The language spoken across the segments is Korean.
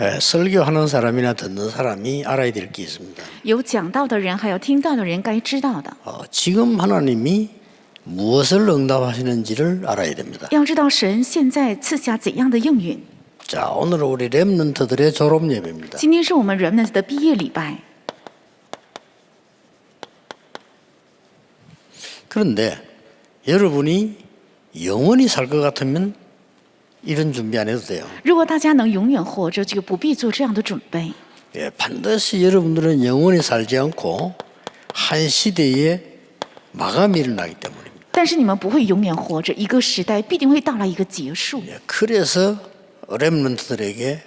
에, 설교하는 사람이나 듣는 사람이 알아야 될 게 있습니다. 有讲道的人，还有听到的人该知道的， 어, 지금 하나님이 무엇을 응답하시는지를 알아야 됩니다. 要知道神现在赐下怎样的应允。 자, 오늘은 우리 렘넌트들의 졸업 예배입니다. 今天是我们 Remnant 的毕业礼拜， 그런데 여러분이 영원히 살 것 같으면 이런 준비 안 해도 돼요. 如果大家能永远活着，就不必做这样的准备。 예, 반드시 여러분들은 영원히 살지 않고 한 시대에 마감이 일어나기 때문입니다. 但是你们不会永远活着，一个时代必定会到来一个结束。 예, 그래서 렘넌트들에게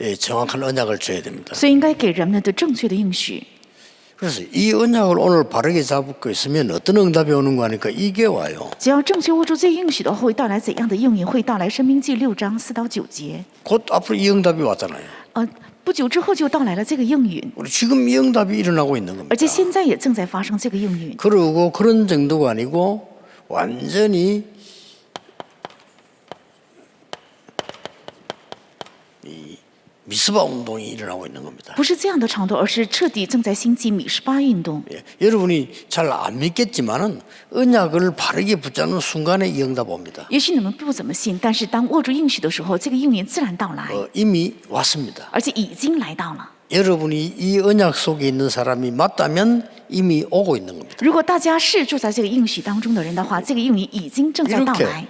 예, 정확한 언약을 줘야 됩니다. 所以应该给人们的正确的应许。 그래서 이 언약을 오늘 바르게 잡고 있으면 어떤 응답이 오는 거 하니까 이게 와요. 只要正确握住这应许的话，会到来怎样的应允？会到来《生命记》六章四到九节。 곧 앞으로 이 응답이 왔잖아요. 呃，不久之后就到来了这个应允， 우리 지금 이 응답이 일어나고 있는 겁니다. 而且现在也正在发生这个应允。 그러고 그런 정도가 아니고 완전히 미스바 운동이 일어나고 있는 겁니다. 不是这样的程度，而是彻底正在兴起米十八运动。 예, 여러분이 잘 안 믿겠지만은 언약을 바르게 붙잡는 순간에 이 응답 옵니다. 也许你们不怎么信，但是当握住应许的时候，这个应允自然到来， 어, 이미 왔습니다. 而且已经来到了。 여러분이 이 언약 속에 있는 사람이 맞다면 이미 오고 있는 겁니다. 如果大家是住在这个应许当中的人的话，这个应允已经正在到 이렇게 来，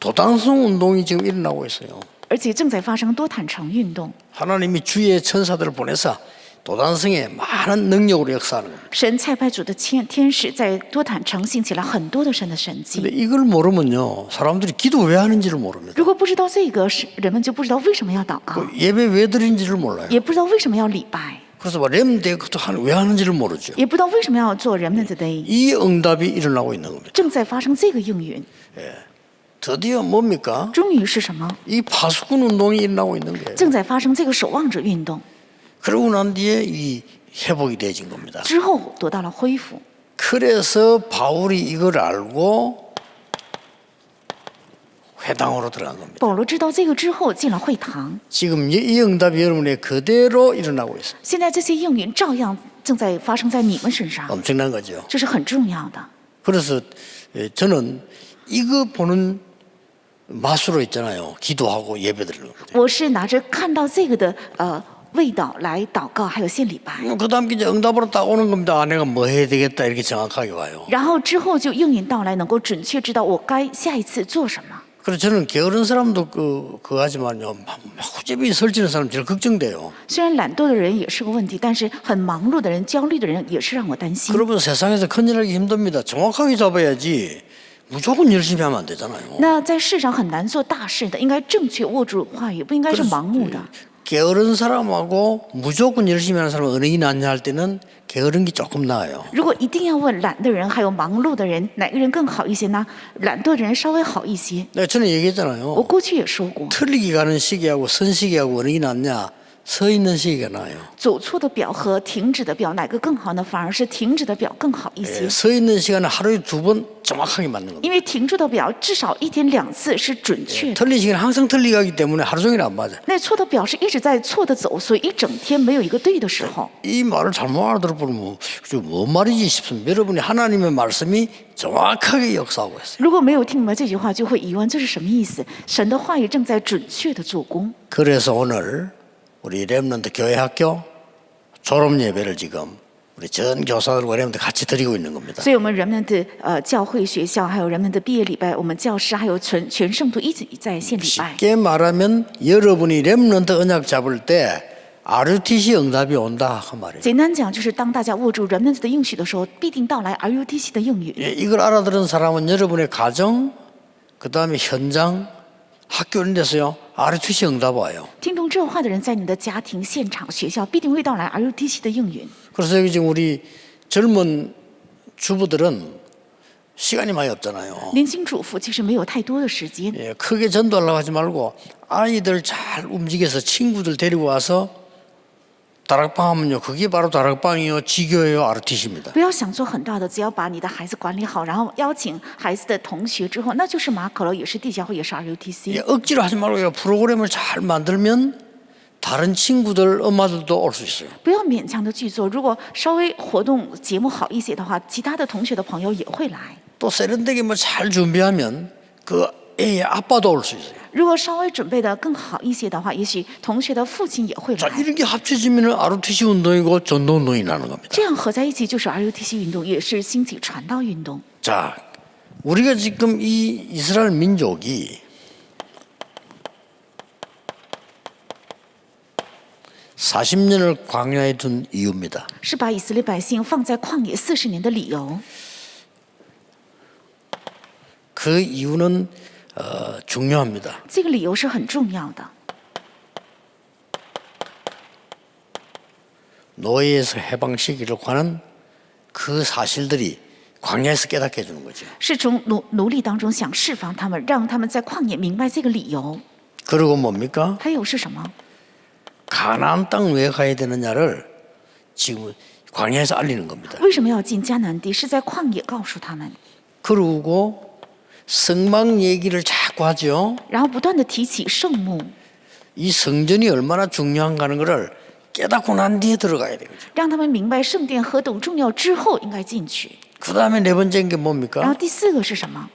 도당성 운동이 지금 일어나고 있어요. 而且正在发生多坦诚运动。 하나님이 주의 천사들을 보내서 도단성에 많은 능력으로 역사하는 겁니다. 神差派主的天天使在多坦诚兴起了很多的神的神 근데 迹。 이걸 모르면요, 사람들이 기도 왜 하는지를 모릅니다. 如果不知道这个，是人们就不知道为什么要祷告 그 ， 예배 왜 드린지를 몰라요. 也不知道为什么要礼拜， 그래서 뭐 렘대 그것도 한- 왜 하는지를 모르죠. 也不知道为什么要做人们的 day。 이 응답이 일어나고 있는 겁니다. 正在发生这个应允， 드디어 뭡니까? 终于是什么？ 이 파수꾼 운동이 일어나고 있는 거예요. 正在发生这个守望者运动 그러고 난 뒤에 이 회복이 되어진 겁니다. 之后得到了恢复。 그래서 바울이 이걸 알고 회당으로 들어간 겁니다. 保罗知道这个之后进了会堂， 지금 이- 이 응답이 여러분의 그대로 일어나고 있습니다. 现在这些应允照样正在发生在你们身上， 엄청난 거죠. 这是很重要的。 그래서 예, 저는 이거 보는 맛으로 있잖아요. 기도하고 예배드리는 겁니다. 我是拿着看到这个的呃味道来祷告，还有献礼拜， 그 다음 이제 응답으로 딱 오는 겁니다. 아, 내가 뭐 해야 되겠다 이렇게 정확하게 와요. 然后之后就应允到来，能够准确知道我该下一次做什么。 그래서 저는 게으른 사람도 그, 그거 하지만요. 막, 막 후제비 설치는 사람 제일 걱정돼요. 虽然懒惰的人也是个问题，但是很忙碌的人、焦虑的人也是让我担心。 그러면 세상에서 큰일하기 힘듭니다. 정확하게 잡아야지 무조건 열심히 하면 안 되잖아요. 那在世上很难做大事的，应该正确握住话语，不应该是盲目的。 게으른 사람하고 무조건 열심히 하는 사람 어느 게 낫냐 할 때는 게으른 게 조금 나아요. 如果一定要问懒的人还有忙碌的人哪个人更好一些呢？懒惰的人稍微好一些。 내가 전에 我 얘기했잖아요. 过去也说过， 틀리게 가는 시기하고 선 시기하고 어느 게 낫냐? 서 있는 시기가 나아요. 走错的表和停止的表哪个更好呢？反而是停止的表更好一 예, 些， 서 있는 시간은 하루에 두 번 정확하게 맞는 겁니다. 因为停住的表至少一天两次是准确的。 틀린 시간은 항상 틀리게 가기 때문에 하루 종일 안 맞아요. 那错的表是一直在错的走，所以一整天没有一个对的时候。 이 말을 잘못 알아들어보면 뭔 말이지 싶습니다. 여러분이 하나님의 말씀이 정확하게 역사하고 있어요. 如果没有听明白这句话，就会疑问这是什么意思？神的话语正在准确的做工。 그래서 오늘 우리 렘넌트 교회 학교 졸업 예배를 지금 우리 전 교사들과 렘넌트 같이 드리고 있는 겁니다. 所以，我们人们的呃教会学校，还有人们的毕业礼拜，我们教师还有全全圣徒一起在献礼拜。 쉽게 말하면 여러분이 렘넌트 언약 잡을 때 RUTC 응답이 온다 그 말이에요. 简单讲，就是当大家握住人们的应许的时候，必定到来 RUTC 的应允。 예, 이걸 알아들은 사람은 여러분의 가정, 그 다음에 현장, 학교 이런 데서요 RUTC 응답 와요. 听懂这话的人，在你的家庭、现场、学校，必定会到来 RUTC 的应允。 그래서 여기 지금 우리 젊은 주부들은 시간이 많이 없잖아요. 年轻主妇其实没有太多的时间， 예, 크게 전도하려고 하지 말고 아이들 잘 움직여서 친구들 데리고 와서 다락방 하면요. 그게 바로 다락방이요. 지교예요. RTC입니다. 不要想做很大的，只要把你的孩子管理好，然后邀请孩子的同学之后，那就是马可楼，也是地教会，也是 RUTC。 예, 억지로 하지 말고요. 프로그램을 잘 만들면 다른 친구들 엄마들도 올 수 있어요. 不要勉强的去做。如果稍微活动节目好一些的话，其他的同学的朋友也会来。 또 세련되게 뭐 잘 준비하면 그 애의 아빠도 올 수 있어요. 如果稍微准备的更好一些的话，也许同学的父亲也会 자 来。 이런 게 합쳐지면 ROTC 운동이고 전도 운동이 나는 겁니다. 这样合在一起就是 RUTC 运动，也是兴起传道运动。 자 우리가 지금 이 이스라엘 민족이 40년을 광야에 둔 이유입니다. 是把以色列百姓放在旷野四十年的理由。 그 이유는 어, 중요합니다. 这个理由是很重要的。 노예에서 해방 시기를 관한 그 사실들이 광야에서 깨닫게 해주는 거죠. 是从奴奴隶当中想释放他们，让他们在旷野明白这个理由。 그리고 뭡니까? 还有是什么？ 가나안 땅 왜 가야 되느냐를 지금 광야에서 알리는 겁니다. 为什么要进迦南地？是在旷野告诉他们， 그리고 성막 얘기를 자꾸 하죠. 然后不断的提起圣幕， 이 성전이 얼마나 중요한가 하는 것을 깨닫고 난 뒤에 들어가야 되거죠. 让他们明白圣殿何等重要之后应该进去。 그 다음에 네 번째인 게 然后 뭡니까? 第四个是什么？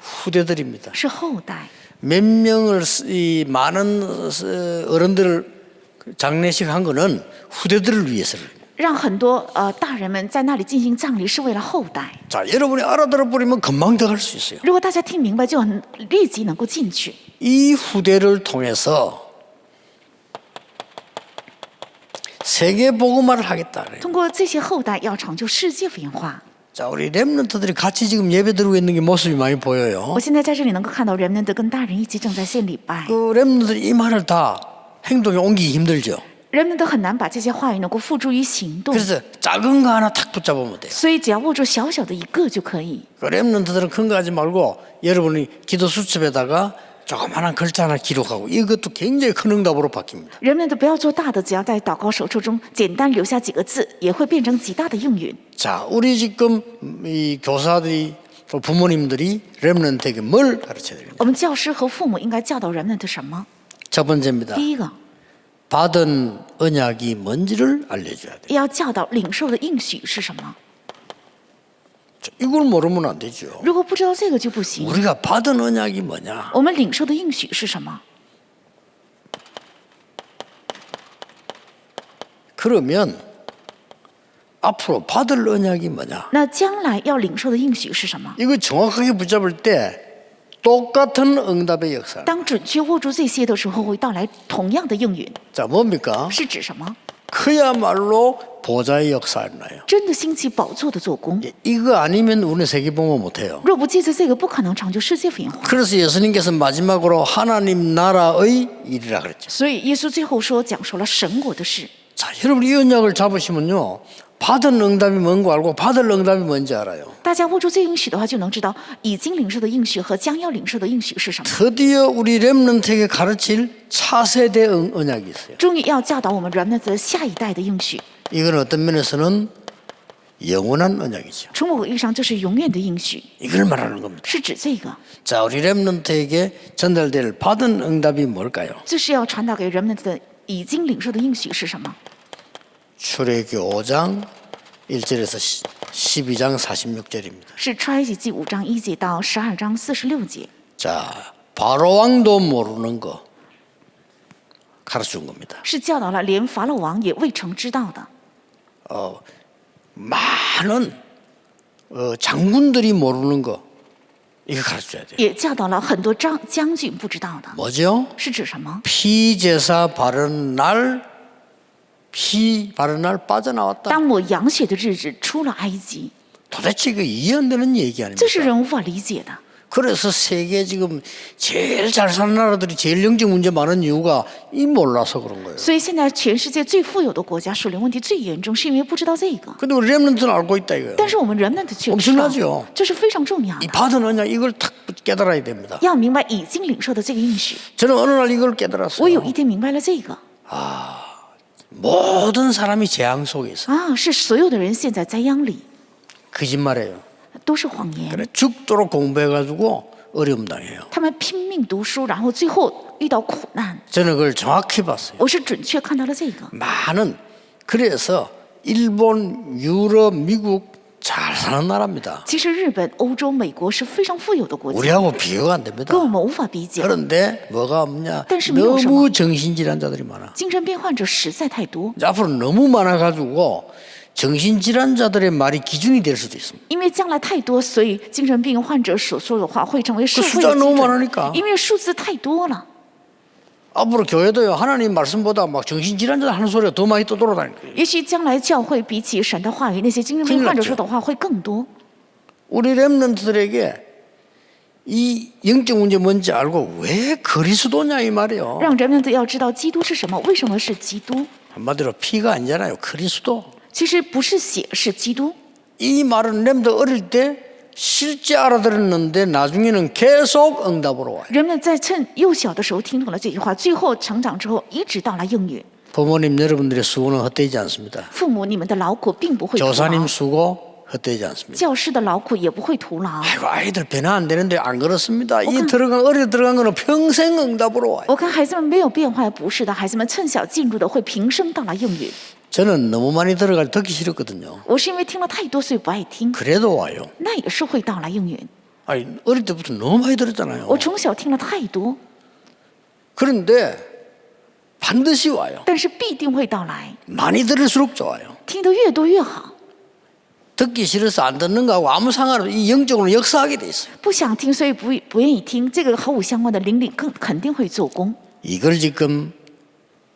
후대들입니다. 是后代。 몇 명을 쓰- 이 많은 어, 어른들을 장례식 한 거는 후대들을 위해서를. 让很多呃大人们在那里进行葬礼，是为了后代。 자, 여러분이 알아들어 버리면 금방 들어갈 수 있어요. 如果大家听明白，就很立即能够进去。 이 후대를 통해서 세계 복음화를 하겠다. 그래요. 通过这些后代，要成就世界福音化。 자, 우리 렘넌트들이 같이 지금 예배 드리고 있는 게 모습이 많이 我 보여요. 现在在这里能够看到人们的跟大人一起正在献礼拜， 그 렘넌트들이 이 말을 다 행동에 옮기기 힘들죠. 人们都很难把这些话语能够付诸于行动。 그래서 작은 거 하나 탁 붙잡으면 돼요. 所以只要握住小小的一个就可以。 그 렘넌트들은 큰 거 하지 말고 여러분이 기도 수첩에다가 조그마한 글자 하나 기록하고 이것도 굉장히 큰 응답으로 바뀝니다. 人们都不要做大的，只要在祷告手册中简单留下几个字，也会变成极大的应允。 자, 우리 지금 이 교사들이 또 부모님들이 렘넌트에게 뭘 가르쳐야 됩니까? 我们教师和父母应该教导人们的什么？ 첫 번째입니다. 第一个， 받은 언약이 뭔지를 알려줘야 돼. 要教导领受的应许是什么。 자, 이걸 모르면 안 되죠. 如果不知道这个就不行。 우리가 받은 언약이 뭐냐? 我们领受的应许是什么？ 그러면 앞으로 받을 언약이 뭐냐? 那将来要领受的应许是什么？ 이거 정확하게 붙잡을 때 똑같은 응답의 역사. 当准确握住这些的时候，会到来同样的应允， 자, 뭡니까? 是指什么？ 그야말로 보좌의 역사였나요? 真的兴起宝座的做工。 이거 아니면 우리는 세계봉헌 못해요. 若不借着这个，不可能成就世界福音化。 그래서 예수님께서 마지막으로 하나님 나라의 일이라 그랬죠. 所以耶稣最后说，讲述了神国的事。 자, 여러분 이 언약을 잡으시면요. 받은 응답이 뭔고 알고 받을 응답이 뭔지 알아요. 大家握住这应许的话，就能知道已经领受的应许和将要领受的应许是什么。 드디어 우리 렘넌트에게 가르칠 차세대 응- 언약이 있어요. 终于要教导我们人们的下一代的应许。 이건 어떤 면에서는 영원한 언약이죠. 从某个意义上，这是永远的应许， 이걸 말하는 겁니다. 是指这个。 자, 우리 렘넌트에게 전달될 받은 응답이 뭘까요? 这是要传达给人们的已经领受的应许是什么？ 출애굽기 5장 1절에서 12장 46절입니다. 是出埃及记五章一节到十二章四十六节。 자, 바로 왕도 모르는 거 가르쳐 준 겁니다. 是教导了连法老王也未曾知道的， 많은 어, 장군들이 모르는 거 이거 가르쳐야 돼요. 也教导了很多将将军不知道的， 뭐죠? 是指什么？ 피제사 바른 날, 피 바른 날 빠져나왔다. 当我养血的日子出了埃及， 도대체 이거 이해 안 되는 얘기 这是 아닙니까? 人无法理解的。 그래서 세계 지금 제일 잘 사는 나라들이 제일 영적 문제 많은 이유가 이 몰라서 그런 거예요. 所以现在全世界最富有的国家属灵问题最严重，是因为不知道这个。 근데 우리 렘넌트는 알고 있다 이거예요. 但是我们人们的却知道 엄청나죠 ，这是非常重要 이 的。 받은 언약 이걸 탁 깨달아야 됩니다. 要明白已经领受的这个应许。 저는 어느 날 이걸 我有 깨달았어요. 一天明白了这个 모든 사람이 재앙 속에 있어. 啊，是所有的人陷在灾殃里， 거짓말이에요. 都是谎言。 그래 죽도록 공부해가지고 어려움 당해요. 他们拼命读书，然后最后遇到苦难。 저는 그걸 정확히 봤어요. 我是准确看到了这个。 많은 그래서 일본, 유럽, 미국 잘 사는 나라입니다. 其实日本、欧洲、美国是非常富有的国家， 우리하고 비교가 안 됩니다. 跟我们无法比较。 그런데 뭐가 없냐?但是没有什么。 너무 정신질환자들이 많아. 精神病患者实在太多， 이제 앞으로 너무 많아가지고 정신질환자들의 말이 기준이 될 수도 있습니다. 因为将来太多，所以精神病患者所说的话会成为社会 숫자 的 너무 基 많으니까 准，因为数字太多了。 앞으로 교회도요 하나님 말씀보다 막 정신질환자 하는 소리가 더 많이 떠돌아다닐 거예요. 也许将来教会比起神的话语，那些精神病患者说的话会更多。 우리 렘넌트들에게 이 영적 문제 뭔지 알고 왜 그리스도냐 이 말이에요. 让人们都要知道基督是什么，为什么是基督？ 한마디로 피가 아니잖아요. 그리스도. 其实不是血，是基督。 이 말은 렘드 어릴 때 실제 알아들었는데 나중에는 계속 응답으로 와요. 人们在趁幼小的时候听懂了这句话，最后成长之后一直到了应允。 부모님 여러분들의 수고는 헛되지 않습니다. 父母，你们的劳苦并不会徒劳 조사님 ， 수고 헛되지 않습니다. 教师的劳苦也不会徒劳。 아이고 아이들 변화 안 되는데 안 그렇습니다. 이 들어간 어려 들어간 거는 평생 응답으로 와요. 我看孩子们没有变坏，不是的，孩子们趁小进入的会平生到了应允。 저는 너무 많이 들어갈 듣기 싫었거든요. 我是因为听了太多，所以不爱听， 그래도 와요. 那也是会到了应允。 아니 어릴 때부터 너무 많이 들었잖아요. 我从小听了太多， 그런데 반드시 와요. 但是必定会到来， 많이 들을수록 좋아요. 听得越多越好。 듣기 싫어서 안 듣는 거하고 아무 상관없이 이 영적으로 역사하게 돼 있어요. 不想听，所以不不愿意听，这个毫无相关的灵力更肯定会做工， 이걸 지금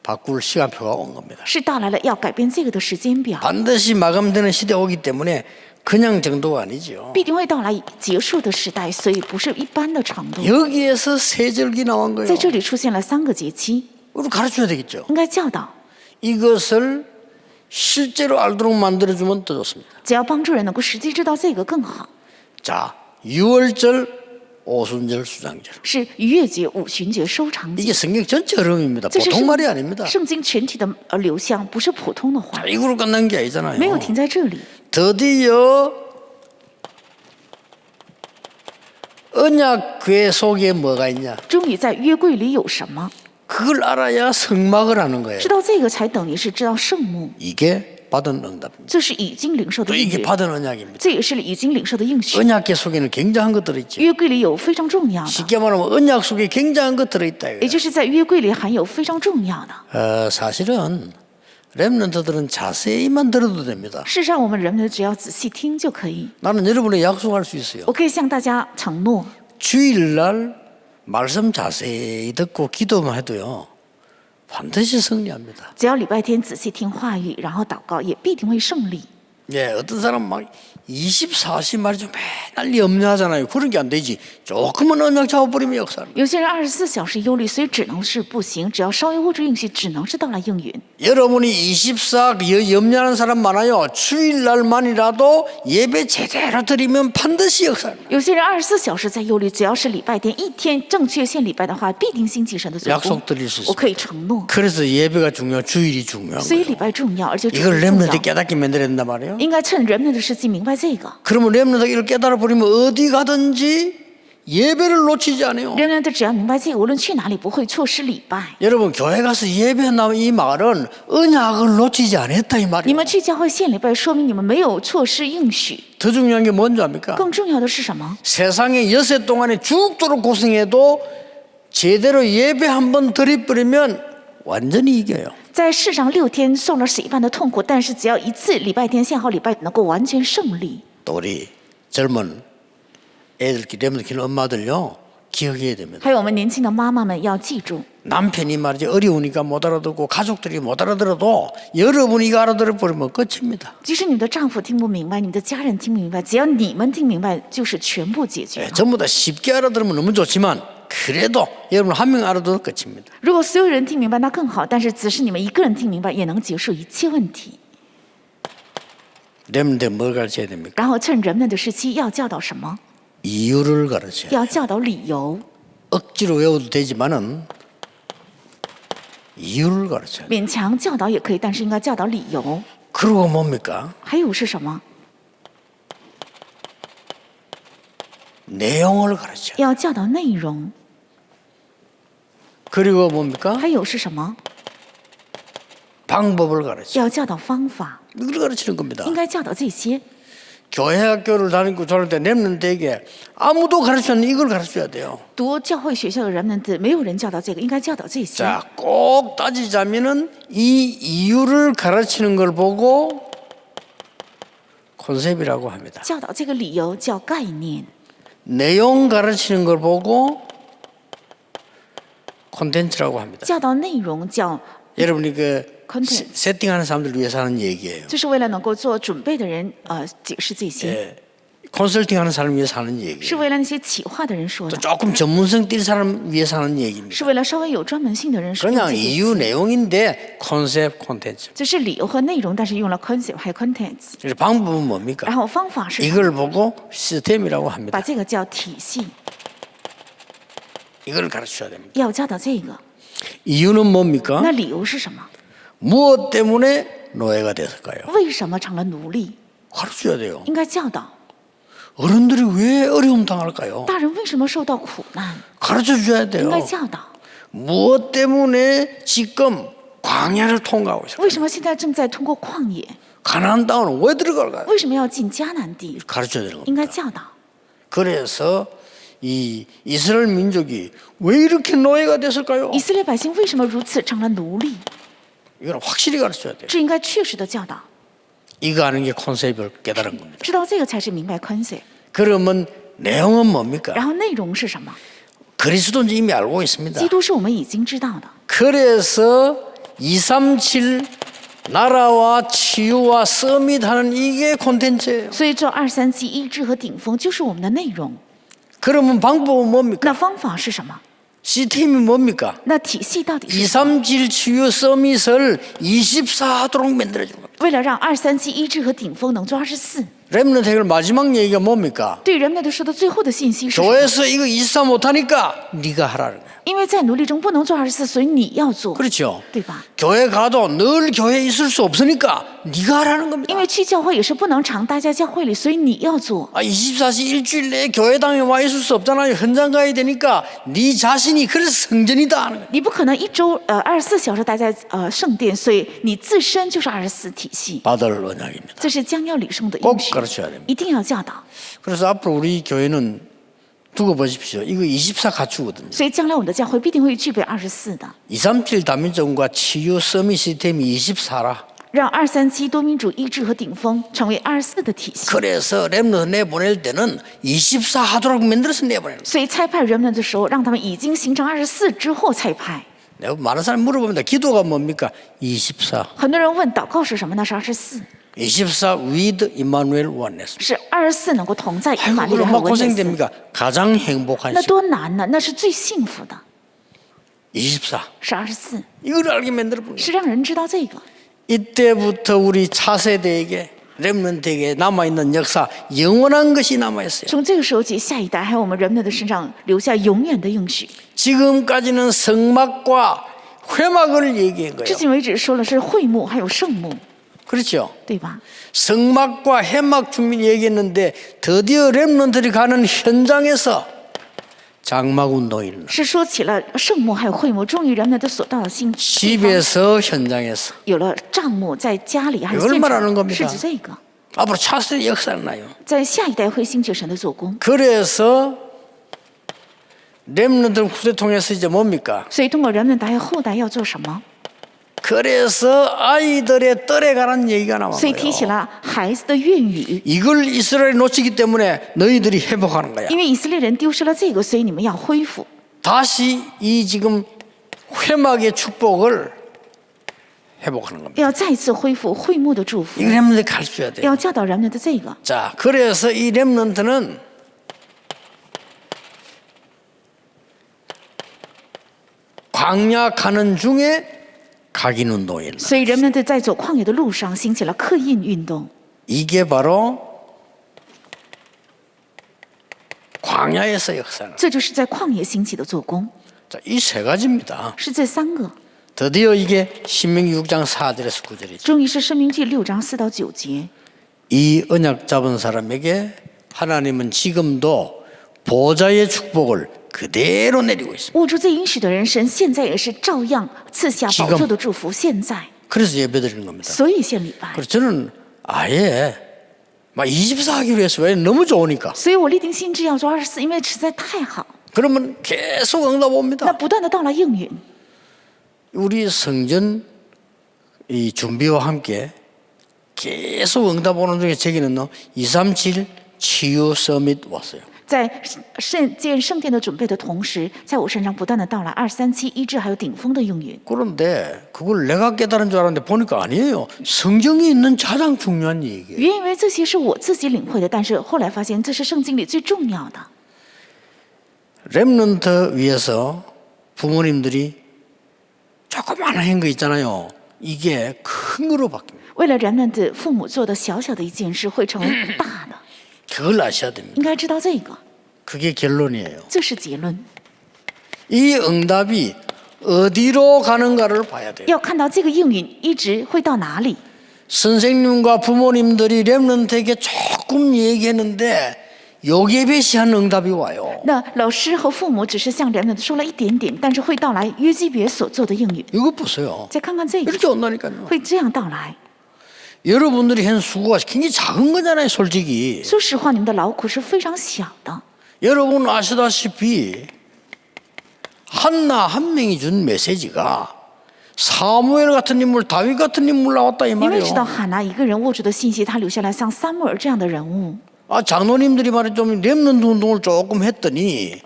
바꿀 시간표가 온 겁니다. 是到来了要改变这个的时间表， 반드시 마감되는 시대 오기 때문에 그냥 정도가 아니죠. 必定会到来结束的时代，所以不是一般的长度。 여기에서 세 절기 나온 거예요. 在这里出现了三个节期， 우리 가르쳐야 되겠죠. 应该教导， 이것을 실제로 알도록 만들어주면 더 좋습니다. 只要帮助人能够实际知道这个更好。 자, 6월절, 오순절, 수장절. 是逾越节、五旬节、收场节 이게 ， 성경 전체 흐름입니다. 这是 보통 圣 말이 아닙니다. 圣经全体的呃流向，不是普通的话 자, ， 이거로 끝난 게 아니잖아요. 没有停在这里。 드디어 언약궤 속에 뭐가 있냐? 终于在约柜里有什么？ 그걸 알아야 성막을 아는 거예요. 知道这个才等于是知道圣幕， 이게 받은 응답입니다. 这是已经领受 또 的应 이게 许， 받은 언약입니다. 这也是已经领受的应许。 언약궤 속에는 굉장한 것 들어있죠. 约柜里有非常重要的， 쉽게 말하면 언약 속에 굉장한 것 들어있다. 也 이거예요. 就是在约柜里含有非常重要的。 어, 사실은 렘넌트들은 자세히만 들어도 됩니다. 事实上，我们人们只要仔细听就可以。 나는 여러분에 약속할 수 있어요. 我可以向大家承诺， 주일날 말씀 자세히 듣고 기도만 해도요. 只要礼拜天仔细听话语然后祷告也必定会胜利。 예, 어떤 사람 막 24시 말이죠. 맨날 염려하잖아요. 그런 게 안 되지. 조금만 언약 잡아버리면 역사는. 有些人二十四小时忧虑，所以只能是不行。只要稍微握住应许，只能是到了应允。 여러분이 24 여- 염려하는 사람 많아요. 주일날만이라도 예배 제대로 드리면 반드시 역사는. 有些人二十四小时在忧虑，只要是礼拜天一天正确献礼拜的话，必定兴起神的做 약속 工 드릴 수 我 있습니다. 可以承诺， 그래서 예배가 중요, 주일이 중요한 所以 거예요. 礼拜重要，而且主 이걸 日重 렘넌트 要。 깨닫게 만들어야 된단 말이에 요. 应该趁人们的时机明白这个。 그러면 렘넌트가 이걸 깨달아 버리면 어디 가든지 예배를 놓치지 않아요. 人们的只要明白这个，无论去哪里不会错失礼拜。 여러분 교회 가서 예배한다면 이 말은 언약을 놓치지 않았다 이 你 말이에요. 们去教会献礼拜，说明你们没有错失应许。 더 중요한 게 뭔지 압니까? 更重要的是什么？ 세상에 여세 동안에 죽도록 고생해도 제대로 예배 한 번 드려버리면 완전히 이겨요. 在世上六天受了死一般的痛苦，但是只要一次礼拜天献好礼拜，能够完全胜利。 또 우리 젊은 애들 렘넌트 키는 엄마들요 기억해야 됩니다. 还有我们年轻的妈妈们要记住， 남편이 말이죠 어려우니까 못 알아듣고 가족들이 못 알아들어도 여러분이 이거 알아들어 버리면 끝입니다. 即使你的丈夫听不明白，你的家人听不明白，只要你们听明白，就是全部解决 예, 了。 전부 다 쉽게 알아들으면 너무 좋지만 그래도 여러분 한 명 알아들어 끝입니다. 如果所有人听明白，那更好。但是只是你们一个人听明白，也能结束一切问题。 렘넌트 뭘 가르쳐야 됩니까? 然后趁人们的时期，要教导什么？ 이유를 가르쳐야 돼요. 要教导理由。 억지로 외워도 되지만은 이유를 가르쳐야 돼요. 勉强教导也可以，但是应该教导理由。 그리고 뭡니까? 还有是什么？ 내용을 가르쳐. 要教导内容， 그리고 뭡니까? 还有是什么？ 방법을 가르쳐. 要教导方法， 이걸 가르치는 겁니다. 应该教导这些。 교회 학교를 다니고 저럴 때 랩런트에게 아무도 가르쳤는데 이걸 가르쳐야 돼요. 读教会学校的人们的，没有人教导这个，应该教导这些。 자, 꼭 따지자면은 이 이유를 가르치는 걸 보고 콘셉트라고 합니다. 教导这个理由叫概念， 내용 가르치는 걸 보고 콘텐츠라고 합니다. 教导内容叫， 여러분이 그 컨텐츠. 세- 세팅하는 사람들 위해서 하는 얘기예요. 这是为了能够做准备的人，呃，解释这些， 예, 컨설팅하는 사람 위해서 하는 是 얘기예요. 为了那些企划的人说 또 的， 조금 전문성 띌 사람 위해서 하는 얘기입니다. 是为了稍微有专门性的人说的 그냥 这些 이유 词。 내용인데 컨셉 콘텐츠. 这是理由和内容，但是用了 concept 还有 contents。 그래서 방법은 뭡니까? 然后方法是什么 이걸 보고 시스템이라고 把 합니다. 这个叫体系， 이걸 가르쳐야 됩니다. 要教导这个。 이유는 뭡니까? 那理由是什么？ 무엇 때문에 노예가 됐을까요? 为什么成了奴隶？ 가르쳐야 돼요. 应该教导 어른들이 왜 어려움 당할까요? 大人为什么受到苦难？ 가르쳐 줘야 应 돼요. 该教导 무엇 때문에 지금 광야를 통과하고 있어요? 为什么现在正在通过旷野？ 가나안 땅은 왜 들어갈까요? 为什么要进迦南地？ 가르쳐야 되는 应 겁니다. 该教导。 그래서 이 이스라엘 민족이 왜 이렇게 노예가 됐을까요? 以色列百姓为什么如此成了奴隶？ 이건 확실히 가르쳐야 돼요. 这应该确实的教导， 이거 하는 게 컨셉을 깨달은 겁니다. 知道这个才是明白 concept。 그러면 내용은 뭡니까? 然后内容是什么？ 그리스도는 이미 알고 있습니다. 基督是我们已经知道的， 그래서 237 나라와 치유와 서밋하는 이게 콘텐츠예요. 所以这二三七医治和顶峰就是我们的内容。 그러면 방법은 뭡니까? 那方法是什么？ 시스템이 뭡니까? 那体系到底是什么？ 237 치유 서밋을 24 하도록 만들어주는 겁니다. 为了让二三七医治和顶峰能做二十四， 렘넌트 해결 마지막 얘기가 뭡니까? 对人们来说的最后的信息是什么？ 교회에서 이거 24 못하니까 네가 하라는 거예요. 因为在奴隶中不能做二十四，所以你要做， 그렇죠? 对吧？ 교회 가도 늘 교회에 있을 수 없으니까 네가 하라는 겁니다. 因为去教会也是不能常待在教会里，所以你要做。 아, 24시 일주일 내에 교회당에 와 있을 수 없잖아요. 현장 가야 되니까 네 자신이 그래서 성전이다 하는 거예요. 你不可能一周呃二十四小时待在呃圣殿，所以你自身就是二十四体系， 받을 언약입니다. 这是将要领受的 꼭 应许， 가르쳐야 됩니다. 一定要教导。 그래서 앞으로 우리 교회는 두고 보십시오. 이거 24 갖추거든요. 所以将来我们的教会必定会具备二十四的， 237 다민정과 치유 서밋 시스템이 24라. 让二三七多民主医治和顶峰成为二十四的体系。 그래서 랩너 내보낼 때는 24 하도록 만들어서 내보내는 거예요. 所以差派人们的时候，让他们已经形成二十四之后才派。 내가 많은 사람 물어봅니다. 기도가 뭡니까? 24. 很多人问祷告是什么？那是二十四， 24 with Emmanuel oneness. 是二十四能够同在以马 아이고 内利 그럼 还有 막 文内斯。 고생됩니까? 가장 행복한 那 시간 多难呢？那是最幸福的， 24. 是二十四， 이걸 알게 만들어 본 거예요. 是让人知道这个。 이때부터 우리 차세대에게 렘넌트에게 남아있는 역사 영원한 것이 남아있어요. 从这个时候起，下一代还有我们人们的身上留下永远的应许。 지금까지는 성막과 회막을 얘기한 至 거예요. 今为止说了是会幕还有圣幕， 그렇죠? 对吧？ 성막과 회막 준비 얘기했는데 드디어 렘넌트들이 가는 현장에서 장막 운동이 일어나. 是说起了圣幕还有会幕，终于人们都所到的新地方 집에서 현장에서 有了账目，在家里还有 이걸 现 말하는 场， 겁니다. 是指这个， 앞으로 차세대 역사를 나요. 在下一代会兴起神的做工。 그래서 렘넌트 후대 통해서 이제 뭡니까? 所以通过人们还有后代要做什么？ 그래서 아이들의 뜰에 가는 얘기가 所以提起 나와요. 了孩子的愿语， 이걸 이스라엘이 놓치기 때문에 너희들이 회복하는 거야. 因为以色列人丢失了这个，所以你们要恢复， 다시 이 지금 회막의 축복을 회복하는 겁니다. 要再次恢复会幕的祝福， 이걸 렘넌트 가르쳐야 돼요. 要教导人们的这个。 자, 그래서 이 렘넌트는 광야 가는 중에 각인 운동이 일어나. 所以人们的在走旷野的路上兴起了刻印运动， 이게 바로 광야에서 역사는. 这就是在旷野兴起的做工， 자, 이 세 가지입니다. 是这三个。 드디어 이게 신명기 6장 4절에서 9절이죠. 终于是生命记六章四到九节， 이 언약 잡은 사람에게 하나님은 지금도 보좌의 축복을 그대로 내리고 있습니다.握住这应许的人，神现在也是照样赐下 지금 宝座的祝福。现在， 그래서 예배드리는 겁니다. 所以献礼拜。 그래서 저는 아예 막 24 하기로 했어요. 왜? 너무 좋으니까. 所以我立定心志要做二十四，因为实在太好。 그러면 계속 응답 那 옵니다. 不断的到来应允， 우리 성전 이 준비와 함께 계속 응답 오는 중에 저기는 237 치유 서밋 왔어요. 在圣建圣殿的准备的同时，在我身上不断的到来二三七医治，还有顶峰的应允。 그런데 그걸 내가 깨달은 줄 알았는데 보니까 아니에요. 성경에 있는 가장 중요한 얘기예요. 原以为这些是我自己领会的，但是后来发现这是圣经里最重要的。 랩런트 위해서 부모님들이 조그마한 행거 있잖아요. 이게 큰 거로 바뀝니다. 为了人们的父母做的小小的一件事，会成为大的， 그걸 아셔야 됩니다. 应该知道这个， 그게 결론이에요. 这是结论。 이 응답이 어디로 가는가를 봐야 돼요. 要看到这个应允一直会到哪里。 선생님과 부모님들이 랩런트에게 조금 얘기했는데 요게벳이 한 응답이 와요. 那老师和父母只是向人们说了一点点，但是会到来约基别所做的应允。 이거 보세요. 再看看这个， 이렇게 온다니까요. 会这样到来。 여러분들이 한 수고가 굉장히 작은 거잖아요, 솔직히. 说实话，你们的劳苦是非常小的。 여러분 아시다시피 한나 한 명이 준 메시지가 사무엘 같은 인물, 다윗 같은 인물 나왔다 이 你们知道 말이에요. 喊拿一个人握住的信息，他留下来像撒母耳这样的人物。 아 장로님들이 말해 좀 렘넌트 운동을 조금 했더니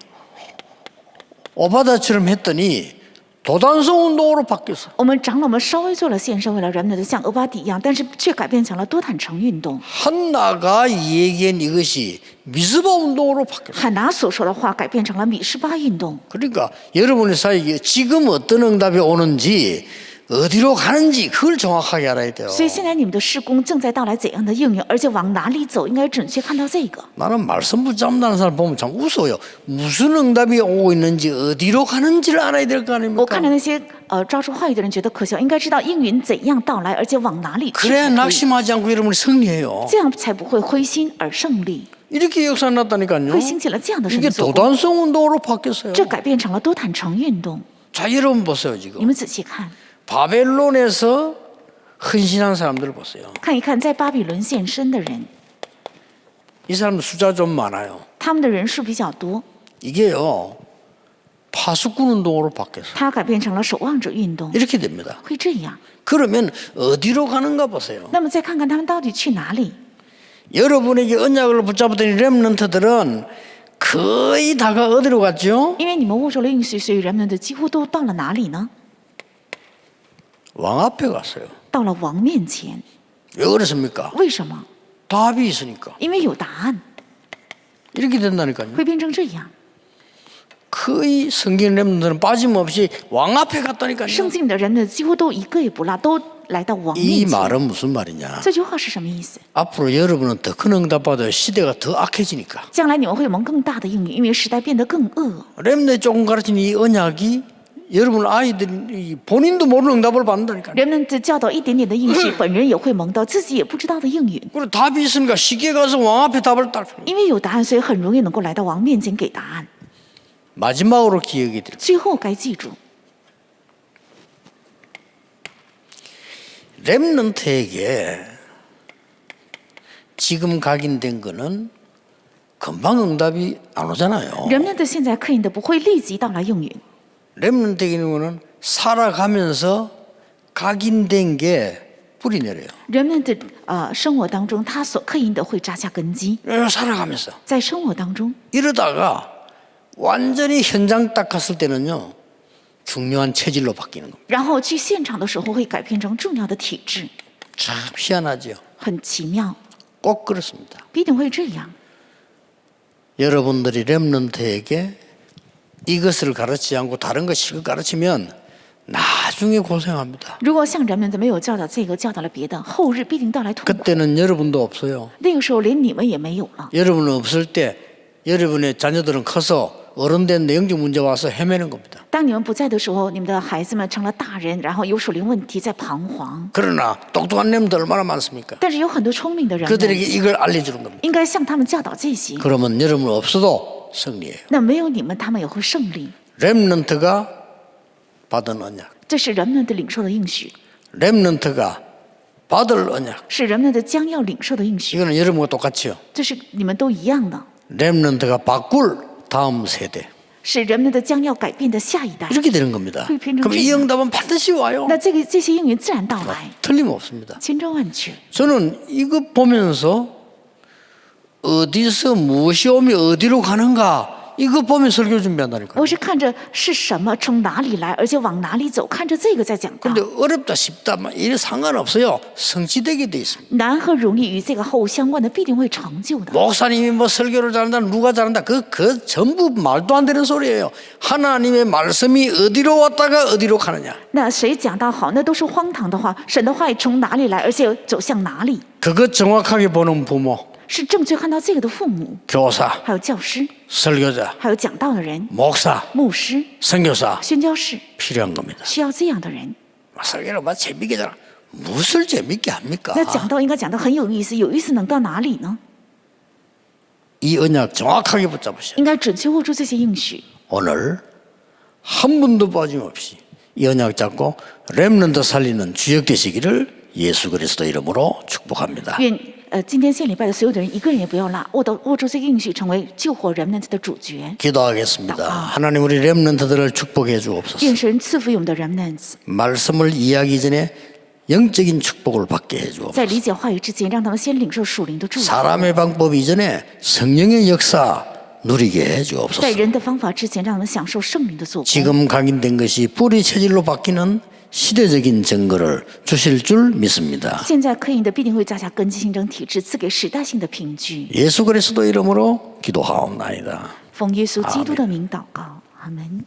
오바다처럼 했더니 도단성 운동으로 바뀌었어. 我们长老们稍微做了献身，为了人们的像俄巴底一样，但是却改变成了多坦诚运动。 한나가 얘기한 이것이 미스바 운동으로 바뀌었어. 喊拿所说的话改变成了米示巴运动。 그러니까 여러분의 사이에 지금 어떤 응답이 오는지 어디로 가는지 그걸 정확하게 알아야 돼요. 所以现在你们的施工正在到来怎样的应用，而且往哪里走，应该准确看到这个。 나는 말씀 붙잡는다는 사람 보면 참 웃어요. 무슨 응답이 오고 있는지 어디로 가는지를 알아야 될 거 我 아닙니까? 看着那些呃抓住话语的人觉得可笑，应该知道应允怎样到来，而且往哪里去 그래야 才可以， 낙심하지 않고 여러분이 승리해요. 这样才不会灰心而胜利， 이렇게 역사 났다니까요. 会兴起了这样的神 이게 的作工。 도단성 운동으로 바뀌었어요. 这改变成了多坦诚运动。 자, 여러분 보세요 你 지금. 们仔细看， 바벨론에서 헌신한 사람들을 보세요. 看一看在巴比伦现身的人， 이 사람들 숫자 좀 많아요. 他们的人数比较多， 이게요 파수꾼 운동으로 바뀌었어. 它改变成了守望者运动， 이렇게 됩니다. 会这样。 그러면 어디로 가는가 보세요. 那么再看看他们到底去哪里？ 여러분에게 언약을 붙잡았더니 렘넌트들은 거의 다가 어디로 갔죠? 因为你们握住了应许，所以人们的几乎都到了哪里呢？ 왕 앞에 갔어요. 到了王面前。 왜 그렇습니까? 为什么？ 답이 있으니까. 因为有答案， 이렇게 된다니까요. 会变成这样。 거의 성경 렘넌트는 빠짐없이 왕 앞에 갔다니까요. 圣经里的人呢，几乎都一个也不落，都来到王 이 面前。 말은 무슨 말이냐? 这句话是什么意思？ 앞으로 여러분은 더 큰 응답 받아요. 시대가 더 악해지니까. 将来你们会蒙更大的应允，因为时代变得更恶。 렘넌트 조금 가르친 이 언약이 여러분 아이들이 본인도 모르는 응답을 받는다니까요. 人们的教导一点点的应许，本人也会蒙到自己也不知道的应允。 그리고 답이 있으니까 쉽게 가서 왕 앞에 답을 딱. 因为有答案，所以很容易能够来到王面前给答案。 마지막으로 기억해 드릴게요. 最后该记住， 렘넌트에게 지금 각인된 거는 금방 응답이 안 오잖아요. 人们的现在刻印的不会立即到来应允。 렘넌트에게는 거는 살아가면서 각인된 게 뿌리 내려요. 人们的呃生活当中，他所刻印的会扎下根基， 예, 살아가면서 在生活当中， 이러다가 완전히 현장 딱 갔을 때는요 중요한 체질로 바뀌는 겁니다. 然后去现场的时候会改变成重要的体质， 참 희한하죠. 很奇妙， 꼭 그렇습니다. 必定会这样。 여러분들이 렘넌트에게 이것을 가르치지 않고 다른 것을 가르치면 나중에 고생합니다. 如果像人们的没有教导这个，教导了别的，后日必定到来痛苦。 그때는 여러분도 없어요. 那个时候连你们也没有了。 여러분 없을 때 여러분의 자녀들은 커서 어른 된 내용적 문제 와서 헤매는 겁니다. 当你们不在的时候，你们的孩子们成了大人，然后有属灵问题在彷徨。 그러나 똑똑한 렘들 얼마나 많습니까? 但是有很多聪明的人 그들에게 们， 이걸 알려주는 겁니다. 应该向他们教导这些。 그러면 여러분 없어도 승리해요. 那没有你们，他们也会胜利。 렘넌트가 받은 언약, 这是人们的领受的应许， 렘넌트가 받을 언약. 是人们的将要领受的应许。 이거는 여러분과 똑같이요. 这是你们都一样的， 렘넌트가 바꿀 다음 세대. 是人们的将要改变的下一代。 이렇게 되는 겁니다. 그 편중적인- 그럼 이 응답은 반드시 와요. 那这个这些应允自然到来， 틀림없습니다. 千真万确。 저는 이거 보면서 어디서 무엇이 오며 어디로 가는가 이거 보면 설교 준비한다니까요. 我是看着是什么从哪里来，而且往哪里走，看着这个在讲道 근데 。 어렵다 쉽다 막 이래 상관없어요. 성취되게 돼 있습니다. 难和容易与这个后相关的，必定会成就的。 목사님이 뭐 설교를 잘한다 누가 잘한다 그, 그 전부 말도 안 되는 소리예요. 하나님의 말씀이 어디로 왔다가 어디로 가느냐. 那谁讲道好，那都是荒唐的话。神的话语从哪里来，而且走向哪里， 그것 정확하게 보는 부모, 是正确看到这个的父母， 교사, 还有教师， 설교자, 还有讲道的人、 목사, 牧师、 선교사 宣教士， 필요한 겁니다. 需要这样的人。 설교를 막 재밌게 잘 무엇을 재밌게 합니까? 那讲道应该讲的很有意思，有意思能到哪里呢？ 이 언약 정확하게 붙잡으셔. 应该准确握住这些应许。 오늘 한 분도 빠짐없이 이 언약 잡고 렘넌트 살리는 주역 되시기를 예수 그리스도 이름으로 축복합니다. 愿 呃今天献礼拜的所有的人，一个人也不要落，握到握住这个应许，成为救活人们的主角。 기도하겠습니다. 하나님 우리 렘넌트들을 축복해 주옵소서. 愿神赐福于我们的 remnants， 말씀을 이해하기 전에 영적인 축복을 받게 해 在 주옵소서. 理解话语之前，让他们先领受属灵的祝福； 사람의 방법 이전에 성령의 역사 누리게 해 在 주옵소서. 人的方法之前，让他们享受圣灵的做工。 지금 각인된 것이 뿌리 체질로 바뀌는 시대적인 증거를 주실 줄 믿습니다. 现在刻印的必定会加下根基性征体制，赐给时代性的凭据。 예수 그리스도 이름으로 기도하옵나이다. 奉耶稣基督的名祷告，阿门。